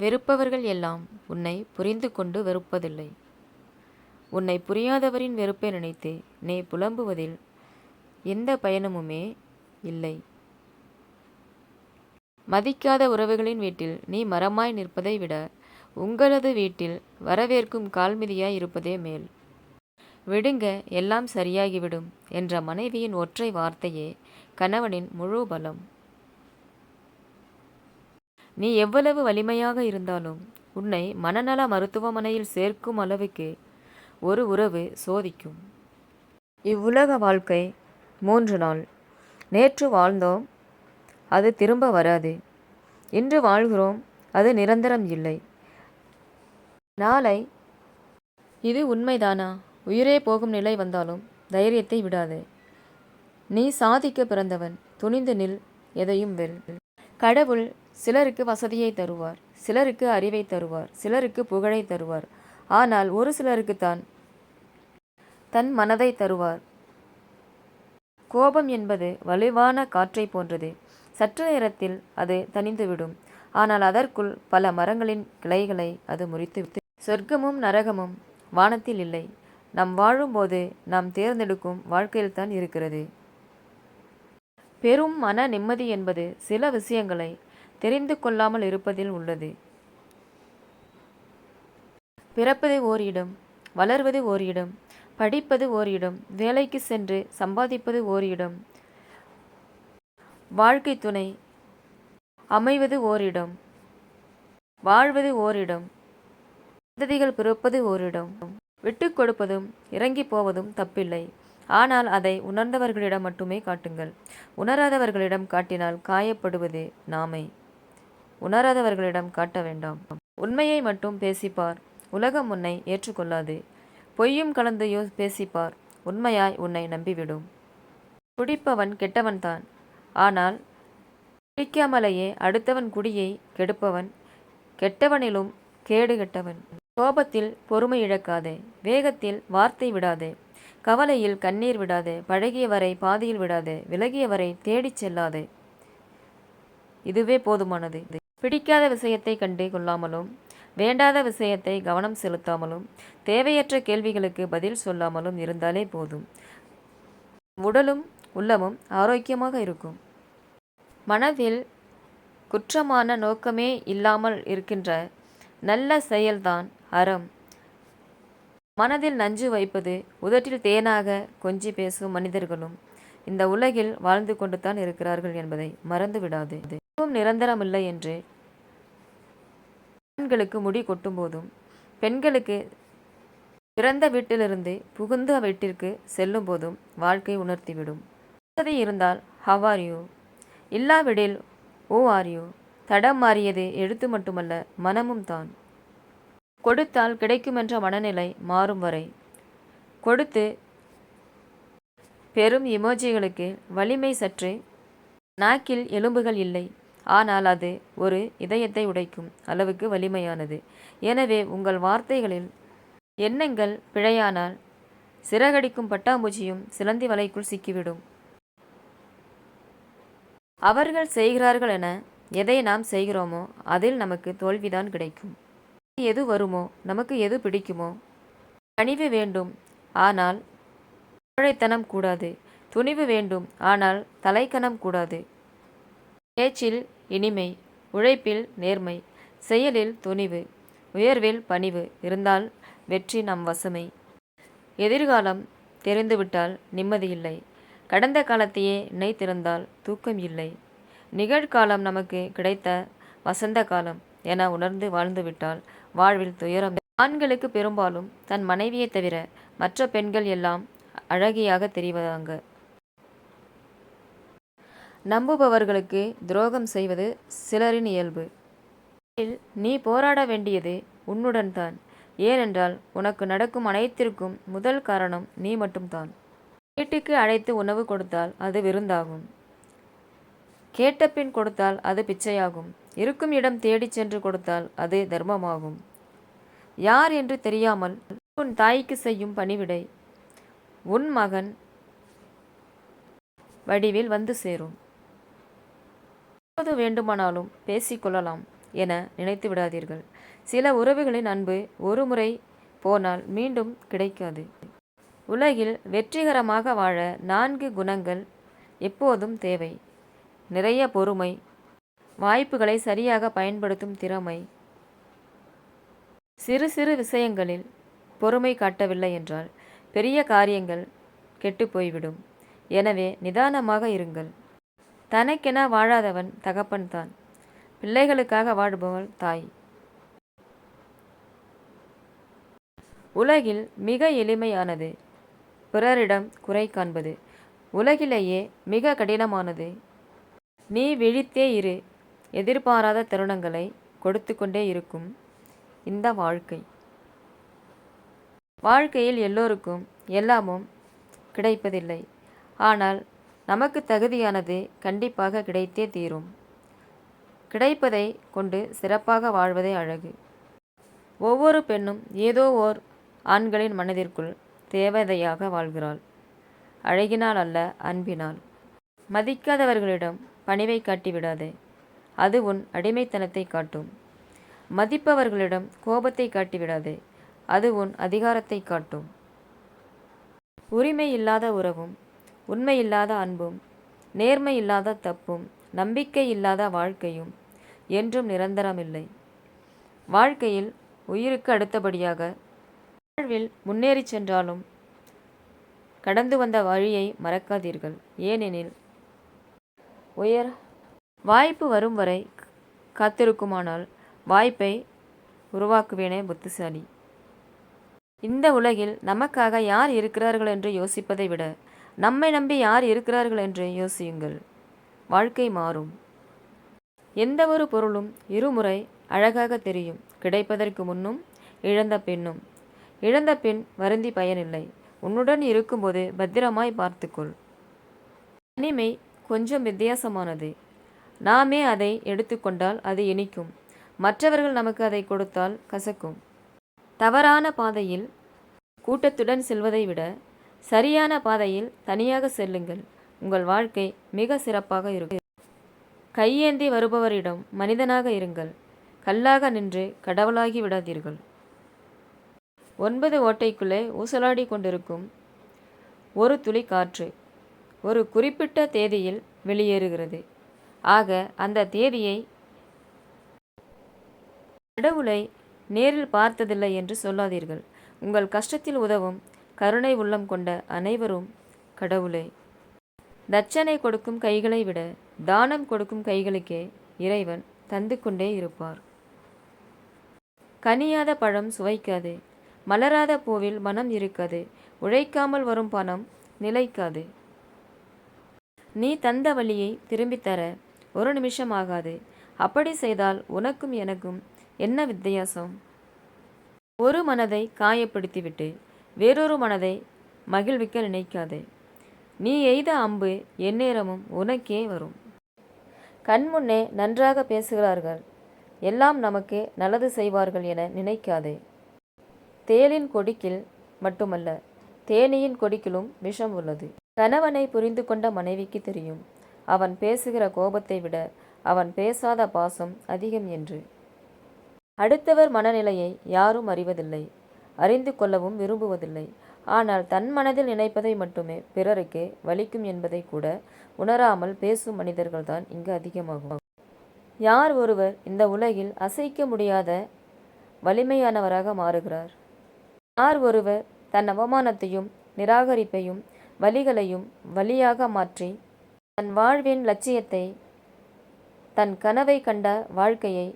வெறுப்பவர்கள் எல்லாம் உன்னை புரிந்து கொண்டு வெறுப்பதில்லை. உன்னை புரியாதவரின் வெறுப்பை நினைத்து நீ புலம்புவதில் எந்த பயணமுமே இல்லை. மதிக்காத உறவுகளின் வீட்டில் நீ மரமாய் நிற்பதை விட உங்களது வீட்டில் வரவேற்கும் கால்மிதியாய் இருப்பதே மேல். விடுங்க எல்லாம் சரியாகிவிடும் என்ற மனைவியின் ஒற்றை வார்த்தையே கணவனின் முழு பலம். நீ எவ்வளவு வலிமையாக இருந்தாலும் உன்னை மனநல மருத்துவமனையில் சேர்க்கும் அளவுக்கு ஒரு உறவு சோதிக்கும். இவ்வுலக வாழ்க்கை மூன்று நாள். நேற்று வாழ்ந்தோம் அது திரும்ப வராது. இன்று வாழ்கிறோம் அது நிரந்தரம் இல்லை. நாளை இது உண்மைதானா? உயிரே போகும் நிலை வந்தாலும் தைரியத்தை விடாதே. நீ சாதிக்க பிறந்தவன் துணிந்து நில் எதையும் வெல். கடவுள் சிலருக்கு வசதியை தருவார் சிலருக்கு அறிவை தருவார் சிலருக்கு புகழை தருவார். ஆனால் ஒரு சிலருக்கு தான் தன் மனதை தருவார். கோபம் என்பது வலுவான காற்றை போன்றது. சற்று நேரத்தில் அது தணிந்துவிடும். ஆனால் அதற்குள் பல மரங்களின் கிளைகளை அது முறித்து சொர்க்கமும் நரகமும் வானத்தில் இல்லை. நாம் வாழும்போது நாம் தேர்ந்தெடுக்கும் வாழ்க்கையில்தான் இருக்கிறது. பெரும் மன நிம்மதி என்பது சில விஷயங்களை தெரிந்து கொள்ளாமல் இருப்பதில் உள்ளது. பிறப்பது ஓர் இடம் வளர்வது ஓர் இடம் படிப்பது ஓர் இடம் வேலைக்கு சென்று சம்பாதிப்பது ஓர் இடம் வாழ்க்கை துணை அமைவது ஓரிடம். வாழ்வது ஓரிடம் சந்ததிகள் பிறப்பது ஓரிடம். விட்டு கொடுப்பதும் இறங்கி போவதும் தப்பில்லை. ஆனால் அதை உணர்ந்தவர்களிடம் மட்டுமே காட்டுங்கள். உணராதவர்களிடம் காட்டினால் காயப்படுவது நாமே. உணராதவர்களிடம் காட்ட வேண்டாம். உண்மையை மட்டும் பேசிப்பார். உலகம் உன்னை ஏற்றுக்கொள்ளாது. பொய்யும் கலந்து யோ பேசிப்பார். உண்மையாய் உன்னை நம்பிவிடும். குடிப்பவன் கெட்டவன்தான். ஆனால் குடிக்காமலேயே அடுத்தவன் குடியை கெடுப்பவன் கெட்டவனிலும் கேடு கெட்டவன். கோபத்தில் பொறுமை இழக்காதே. வேகத்தில் வார்த்தை விடாதே. கவலையில் கண்ணீர் விடாதே. பழகியவரை பாதியில் விடாதே. விலகியவரை தேடிச் செல்லாதே. இதுவே போதுமானது. பிடிக்காத விஷயத்தை கண்டு கொள்ளாமலும் வேண்டாத விஷயத்தை கவனம் செலுத்தாமலும் தேவையற்ற கேள்விகளுக்கு பதில் சொல்லாமலும் இருந்தாலே போதும். உடலும் உள்ளமும் ஆரோக்கியமாக இருக்கும். மனதில் குற்றமான நோக்கமே இல்லாமல் இருக்கின்ற நல்ல செயல்தான் அறம். மனதில் நஞ்சு வைப்பது உதட்டில் தேனாக கொஞ்சி பேசும் மனிதர்களும் இந்த உலகில் வாழ்ந்து கொண்டு தான் இருக்கிறார்கள் என்பதை மறந்து விடாது எதுவும் நிரந்தரமில்லை என்று. ஆண்களுக்கு முடி கொட்டும் போதும் பெண்களுக்கு பிறந்த வீட்டிலிருந்து புகுந்த வீட்டிற்கு செல்லும் போதும் வாழ்க்கை உணர்த்திவிடும். வசதி இருந்தால் ஹவ் ஆர் யூ இல்லாவிடில் ஓ ஆர் யூ தடம் மாறியது எழுத்து மட்டுமல்ல மனமும் தான். கொடுத்தால் கிடைக்குமென்ற மனநிலை மாறும் வரை. கொடுத்து பெரும் இமோஜிகளுக்கு வலிமை சற்று. நாக்கில் எலும்புகள் இல்லை. ஆனால் அது ஒரு இதயத்தை உடைக்கும் அளவுக்கு வலிமையானது. எனவே உங்கள் வார்த்தைகளில் எண்ணங்கள் பிழையானால் சிறகடிக்கும் பட்டாம்பூச்சியும் சிலந்தி வலைக்குள் சிக்கிவிடும். அவர்கள் செய்கிறார்கள் என எதை நாம் செய்கிறோமோ அதில் நமக்கு தோல்விதான் கிடைக்கும். எது வருமோ நமக்கு எது பிடிக்குமோ கனிவு வேண்டும். ஆனால் கோழைத்தனம் கூடாது. துணிவு வேண்டும். ஆனால் தலைக்கணம் கூடாது. பேச்சில் இனிமை உழைப்பில் நேர்மை செயலில் துணிவு உயர்வில் பணிவு இருந்தால் வெற்றி நம் வசமை. எதிர்காலம் தெரிந்துவிட்டால் நிம்மதியில்லை கடந்த காலத்தையே நினைத்திருந்தால் தூக்கம் இல்லை. நிகழ்காலம் நமக்கு கிடைத்த வசந்த காலம் என உணர்ந்து வாழ்ந்துவிட்டால் வாழ்வில் துயரம். ஆண்களுக்கு பெரும்பாலும் தன் மனைவியை தவிர மற்ற பெண்கள் எல்லாம் அழகியாக தெரிவதாங்க நம்புபவர்களுக்கு துரோகம் செய்வது சிலரின் இயல்பு. நீ போராட வேண்டியது உன்னுடன் தான். ஏனென்றால் உனக்கு நடக்கும் அனைத்திற்கும் முதல் காரணம் நீ மட்டும்தான். வீட்டுக்கு அழைத்து உணவு கொடுத்தால் அது விருந்தாகும். கேட்ட பின் கொடுத்தால் அது பிச்சையாகும். இருக்கும் இடம் தேடிச் சென்று கொடுத்தால் அது தர்மமாகும். யார் என்று தெரியாமல் உன் தாய்க்கு செய்யும் பணிவிடை உன் மகன் வடிவில் வந்து சேரும். எப்போது வேண்டுமானாலும் பேசிக்கொள்ளலாம் என நினைத்து விடாதீர்கள். சில உறவுகளின் அன்பு ஒரு முறை போனால் மீண்டும் கிடைக்காது. உலகில் வெற்றிகரமாக வாழ நான்கு குணங்கள் எப்போதும் தேவை. நிறைய பொறுமை வாய்ப்புகளை சரியாக பயன்படுத்தும் திறமை. சிறு சிறு விஷயங்களில் பொறுமை காட்டவில்லை என்றால் பெரிய காரியங்கள் கெட்டுப்போய்விடும் எனவே நிதானமாக இருங்கள். தனக்கென வாழாதவன் தகப்பன்தான் பிள்ளைகளுக்காக வாழ்பவள் தாய். உலகில் மிக எளிமையானது. பிறரிடம் குறை காண்பது. உலகிலேயே மிக கடினமானது. நீ விழித்தே இரு. எதிர்பாராத தருணங்களை கொடுத்து கொண்டே இருக்கும் இந்த வாழ்க்கை. வாழ்க்கையில் எல்லோருக்கும் எல்லாமும் கிடைப்பதில்லை. ஆனால் நமக்கு தகுதியானது கண்டிப்பாக கிடைத்தே தீரும். கிடைப்பதை கொண்டு சிறப்பாக வாழ்வதே அழகு. ஒவ்வொரு பெண்ணும் ஏதோ ஓர் ஆண்களின் மனதிற்குள் தேவதையாக வாழ்கிறாள். அழகினால் அல்ல அன்பினால். மதிக்காதவர்களிடம் பணிவை காட்டிவிடாதே. அது உன் அடிமைத்தனத்தை காட்டும். மதிப்பவர்களிடம் கோபத்தை காட்டிவிடாதே. அது உன் அதிகாரத்தை காட்டும். உரிமை இல்லாத உறவும் உண்மை இல்லாத அன்பும் நேர்மை இல்லாத தப்பும் நம்பிக்கை இல்லாத வாழ்க்கையும் என்றும் நிரந்தரமில்லை. வாழ்க்கையில் உயிருக்கு அடுத்தபடியாக வாழ்வில் முன்னேறி சென்றாலும் கடந்து வந்த வழியை மறக்காதீர்கள். ஏனெனில் உயர் வாய்ப்பு வரும் வரை காத்திருக்குமானால் வாய்ப்பை உருவாக்குவேனே புத்திசாலி. இந்த உலகில் நமக்காக யார் இருக்கிறார்கள் என்று யோசிப்பதை விட நம்மை நம்பி யார் இருக்கிறார்கள் என்று யோசியுங்கள். வாழ்க்கை மாறும். எந்த ஒரு பொருளும் இருமுறை அழகாக தெரியும். கிடைப்பதற்கு முன்னும் இழந்த பின்னும். இழந்த பின் வருந்தி பயனில்லை. உன்னுடன் இருக்கும்போது பத்திரமாய் பார்த்துக்கொள். தனிமை கொஞ்சம் வித்தியாசமானது. நாமே அதை எடுத்துக்கொண்டால் அது இனிக்கும். மற்றவர்கள் நமக்கு அதை கொடுத்தால் கசக்கும். தவறான பாதையில் கூட்டத்துடன் செல்வதை விட சரியான பாதையில் தனியாக செல்லுங்கள். உங்கள் வாழ்க்கை மிக சிறப்பாக இருக்கும். கையேந்தி வருபவரிடம் மனிதனாக இருங்கள். கல்லாக நின்று கடவுளாகி விடாதீர்கள். ஒன்பது ஓட்டைக்குள்ளே ஊசலாடி கொண்டிருக்கும் ஒரு துளி காற்று ஒரு குறிப்பிட்ட தேதியில் வெளியேறுகிறது. ஆக அந்த தேதியை கடவுளை நேரில் பார்த்ததில்லை என்று சொல்லாதீர்கள். உங்கள் கஷ்டத்தில் உதவும் கருணை உள்ளம் கொண்ட அனைவரும் கடவுளே. தட்சணை கொடுக்கும் கைகளை விட தானம் கொடுக்கும் கைகளுக்கே இறைவன் தந்து கொண்டே இருப்பார். கனியாத பழம் சுவைக்காது மலராத பூவில் மனம் இருக்காது உழைக்காமல் வரும் பணம் நிலைக்காது. நீ தந்த வழியை திரும்பித் தர ஒரு நிமிஷம் ஆகாது அப்படி செய்தால் உனக்கும் எனக்கும் என்ன வித்தியாசம்? ஒரு மனதை காயப்படுத்திவிட்டு வேறொரு மனதை மகிழ்விக்க நினைக்காதே. நீ எய்த அம்பு எந்நேரமும் உனக்கே வரும். கண்முன்னே நன்றாக பேசுகிறார்கள். எல்லாம் நமக்கு நல்லது செய்வார்கள் என நினைக்காதே. தேலின் கொடிக்கில் மட்டுமல்ல தேனியின் கொடிக்கிலும் விஷம் உள்ளது. கணவனை புரிந்து கொண்ட மனைவிக்கு தெரியும் அவன் பேசுகிற கோபத்தை விட அவன் பேசாத பாசம் அதிகம் என்று. அடுத்தவர் மனநிலையை யாரும் அறிவதில்லை. அறிந்து கொள்ளவும் விரும்புவதில்லை. ஆனால் தன் மனதில் நினைப்பதை மட்டுமே பிறருக்கு வலிக்கும் என்பதை கூட உணராமல் பேசும் மனிதர்கள்தான் இங்கு அதிகமாகும். யார் ஒருவர் இந்த உலகில் அசைக்க முடியாத வலிமையானவராக மாறுகிறார்? யார் ஒருவர் தன் அவமானத்தையும் நிராகரிப்பையும் வலிகளையும் வலியாக மாற்றி தன் வாழ்வின் லட்சியத்தை தன் கனவை கண்ட வாழ்க்கையை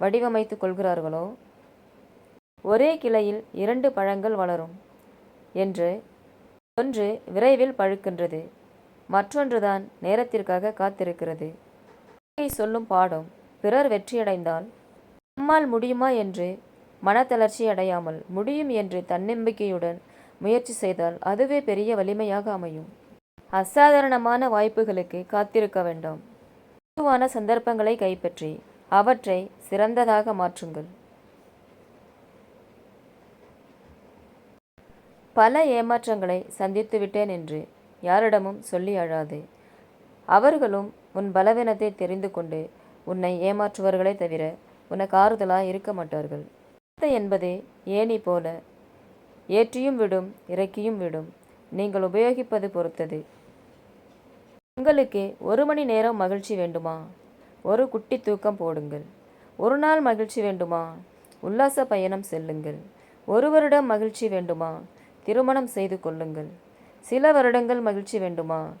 வடிவமைத்துக் கொள்கிறார்களோ? ஒரே கிளையில் இரண்டு பழங்கள் வளரும். என்று ஒன்று விரைவில் பழுக்கின்றது மற்றொன்றுதான் நேரத்திற்காக காத்திருக்கிறது. சொல்லும் பாடம் பிறர் வெற்றியடைந்தால் நம்மால் முடியுமா என்று மனத்தளர்ச்சி அடையாமல் முடியும் என்று தன்னம்பிக்கையுடன் முயற்சி செய்தால் அதுவே பெரிய வலிமையாக அமையும். அசாதாரணமான வாய்ப்புகளுக்கு காத்திருக்க வேண்டாம். பொதுவான சந்தர்ப்பங்களை கைப்பற்றி அவற்றை சிறந்ததாக மாற்றுங்கள். பல ஏமாற்றங்களை சந்தித்து விட்டேன் என்று யாரிடமும் சொல்லி அழாதே. அவர்களும் உன் பலவீனத்தை தெரிந்து கொண்டு உன்னை ஏமாற்றுவர்களே தவிர உனக்கு ஆறுதலாக இருக்க மாட்டார்கள். வார்த்தை என்பதே ஏணி போல. ஏற்றியும் விடும் இறக்கியும் விடும். நீங்கள் உபயோகிப்பது பொறுத்தது. உங்களுக்கு ஒரு மணி நேரம் மகிழ்ச்சி வேண்டுமா? ஒரு குட்டி தூக்கம் போடுங்கள். ஒரு நாள் மகிழ்ச்சி வேண்டுமா? உல்லாச பயணம் செல்லுங்கள். ஒரு வருடம் மகிழ்ச்சி வேண்டுமா? திருமணம் செய்து கொள்ளுங்கள். சில வருடங்கள் மகிழ்ச்சி வேண்டுமா?